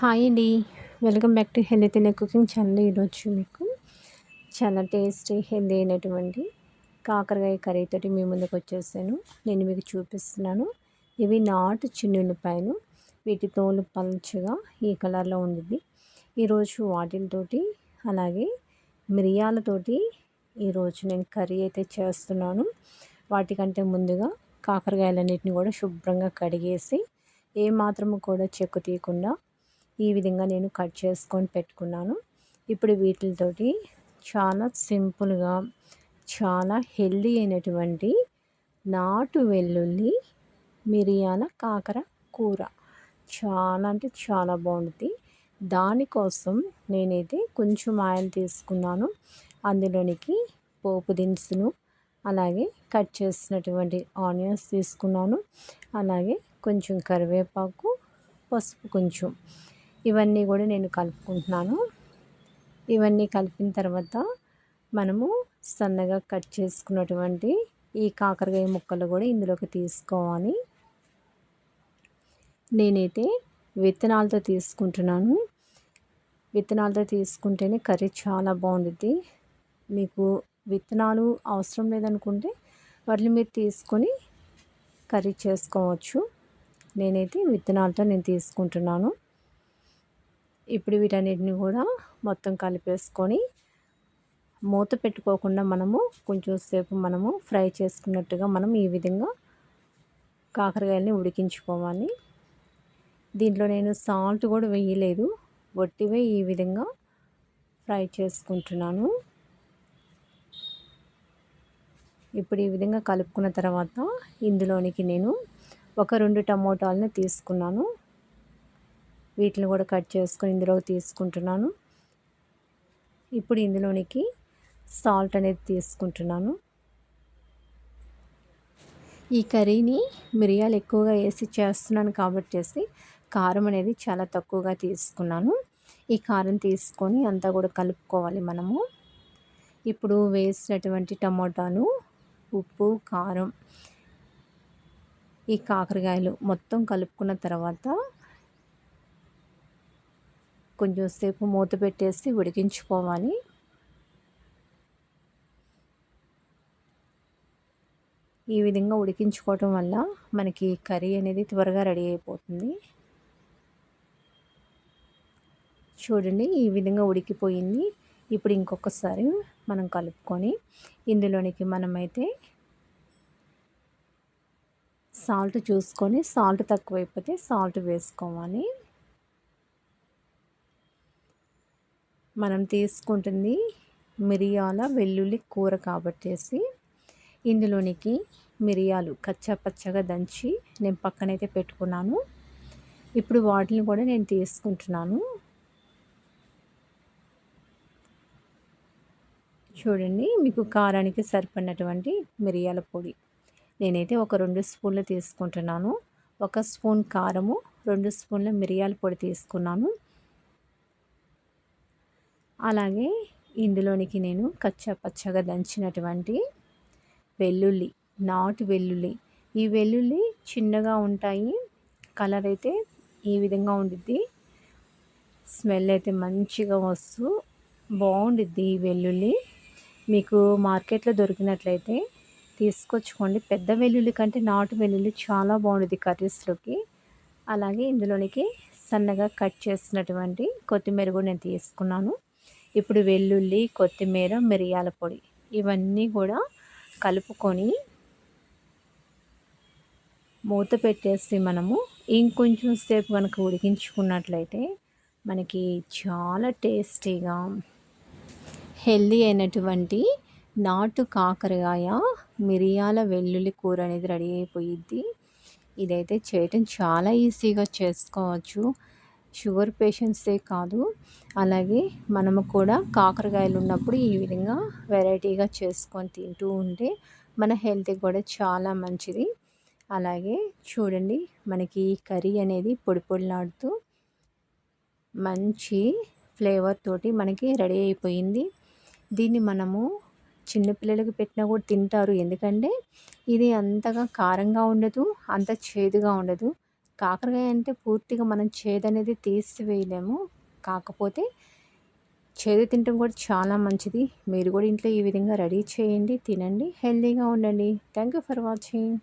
Hi అండి. Welcome back to healthy తినే cooking channel. ఈరోజు మీకు చాలా టేస్టీ హెల్దీ అయినటువంటి కాకరకాయ కర్రీతోటి మీ ముందుకు వచ్చేసాను. నేను మీకు చూపిస్తున్నాను. ఇవి నాటు చిన్నుల్లిపాయలు వీటి తోలు పలుచగా ఈ కలర్లో ఉండిద్ది. ఈరోజు వాటితోటి అలాగే మిరియాలతోటి ఈరోజు నేను కర్రీ అయితే చేస్తున్నాను. వాటికంటే ముందుగా కాకరకాయలన్నిటిని కూడా శుభ్రంగా కడిగేసి ఏ మాత్రము కూడా చెక్కు తీయకుండా ఈ విధంగా నేను కట్ చేసుకొని పెట్టుకున్నాను. ఇప్పుడు వీటితోటి చాలా సింపుల్గా చాలా హెల్దీ అయినటువంటి నాటు వెల్లుల్లి మిరియాల కాకర కూర. చాలా అంటే చాలా బాగుంటుంది దానికోసం నేనైతే కొంచెం ఆయిల్ తీసుకున్నాను. అందులోనికి పోపు దినుసులు అలాగే కట్ చేసినటువంటి ఆనియన్స్ తీసుకున్నాను. అలాగే కొంచెం కరివేపాకు పసుపు కొంచెం. ఇవన్నీ కూడా నేను కలుపుకుంటున్నాను. ఇవన్నీ కలిపిన తర్వాత మనము సన్నగా కట్ చేసుకున్నటువంటి ఈ కాకరకాయ ముక్కలు కూడా ఇందులోకి తీసుకోవాలి. నేనైతే విత్తనాలతో తీసుకుంటున్నాను. విత్తనాలతో తీసుకుంటేనే కర్రీ చాలా బాగుంటుంది మీకు విత్తనాలు అవసరం లేదనుకుంటే వాటిని మీరు తీసుకొని కర్రీ చేసుకోవచ్చు. నేనైతే విత్తనాలతో నేను తీసుకుంటున్నాను. ఇప్పుడు వీటన్నిటిని కూడా మొత్తం కలిపేసుకొని మూత పెట్టుకోకుండా మనము కొంచెం సేపు మనము ఫ్రై చేసుకున్నట్టుగా మనం ఈ విధంగా కాకరకాయలని ఉడికించుకోవాలి. దీంట్లో నేను సాల్ట్ కూడా వేయలేదు. వట్టివే ఈ విధంగా ఫ్రై చేసుకుంటున్నాను. ఇప్పుడు ఈ విధంగా కలుపుకున్న తర్వాత ఇందులోనికి నేను ఒక రెండు టమోటాలను తీసుకున్నాను. వీటిని కూడా కట్ చేసుకొని ఇందులో తీసుకుంటున్నాను. ఇప్పుడు ఇందులోనికి సాల్ట్ అనేది తీసుకుంటున్నాను. ఈ కర్రీని మిరియాలు ఎక్కువగా వేసి చేస్తున్నాను కాబట్టి కారం అనేది చాలా తక్కువగా తీసుకున్నాను. ఈ కారం తీసుకొని అంతా కూడా కలుపుకోవాలి మనము. ఇప్పుడు వేసినటువంటి టమోటాను ఉప్పు కారం ఈ కాకరకాయలు మొత్తం కలుపుకున్న తర్వాత కొంచెం సేపు మూత పెట్టేసి ఉడికించుకోవాలి. ఈ విధంగా ఉడికించుకోవటం వల్ల మనకి కర్రీ అనేది త్వరగా రెడీ అయిపోతుంది. చూడండి ఈ విధంగా ఉడికిపోయింది. ఇప్పుడు ఇంకొకసారి మనం కలుపుకొని ఇందులోనికి మనమైతే సాల్ట్ చూసుకొని సాల్ట్ తక్కువైపోతే సాల్ట్ వేసుకోవాలి. మనం తీసుకుంటుంది మిరియాల వెల్లుల్లి కూర కాబట్టేసి ఇందులోనికి మిరియాలు కచ్చా పచ్చగా దంచి నేను పక్కనైతే పెట్టుకున్నాను. ఇప్పుడు వాటిని కూడా నేను తీసుకుంటున్నాను. చూడండి మీకు కారానికి సరిపడినటువంటి మిరియాల పొడి. నేనైతే ఒక రెండు స్పూన్లు తీసుకుంటున్నాను. ఒక స్పూన్ కారము రెండు స్పూన్ల మిరియాల పొడి తీసుకున్నాను. అలాగే ఇందులోనికి నేను కచ్చా పచ్చగా దంచినటువంటి వెల్లుల్లి నాటు వెల్లుల్లి. ఈ వెల్లుల్లి చిన్నగా ఉంటాయి. కలర్ అయితే ఈ విధంగా ఉండిద్ది. స్మెల్ అయితే మంచిగా వస్తూ బాగుండిద్ది ఈ వెల్లుల్లి. మీకు మార్కెట్లో దొరికినట్లయితే తీసుకొచ్చుకోండి. పెద్ద వెల్లుల్లి కంటే నాటు వెల్లుల్లి చాలా బాగుంటుంది కర్రీస్లోకి అలాగే ఇందులోనికి సన్నగా కట్ చేసినటువంటి కొత్తిమీర కూడా నేను తీసుకున్నాను. ఇప్పుడు వెల్లుల్లి కొత్తిమీర మిరియాల పొడి. ఇవన్నీ కూడా కలుపుకొని మూత పెట్టేసి మనము ఇంకొంచెం సేపు కనుక ఉడికించుకున్నట్లయితే మనకి చాలా టేస్టీగా హెల్దీ అయినటువంటి నాటు కాకరకాయ మిరియాల వెల్లుల్లి కూర అనేది రెడీ అయిపోయిద్ది. ఇదైతే చేయటం చాలా ఈజీగా చేసుకోవచ్చు. షుగర్ పేషెంట్సే కాదు. అలాగే మనము కూడా కాకరకాయలు ఉన్నప్పుడు ఈ విధంగా వెరైటీగా చేసుకొని తింటూ ఉంటే మన హెల్త్కి కూడా చాలా మంచిది. అలాగే చూడండి మనకి ఈ కర్రీ అనేది పొడి పొడిలాడుతూ మంచి ఫ్లేవర్ తోటి మనకి రెడీ అయిపోయింది. దీన్ని మనము చిన్నపిల్లలకు పెట్టినా కూడా తింటారు. ఎందుకంటే ఇది అంతగా కారంగా ఉండదు అంత చేదుగా ఉండదు. కాకరకాయ అంటే పూర్తిగా మనం చేదనేది తీసివేయలేము. కాకపోతే చేదు తినడం కూడా చాలా మంచిది. మీరు కూడా ఇంట్లో ఈ విధంగా రెడీ చేయండి తినండి హెల్తీగా ఉండండి. Thank you for watching.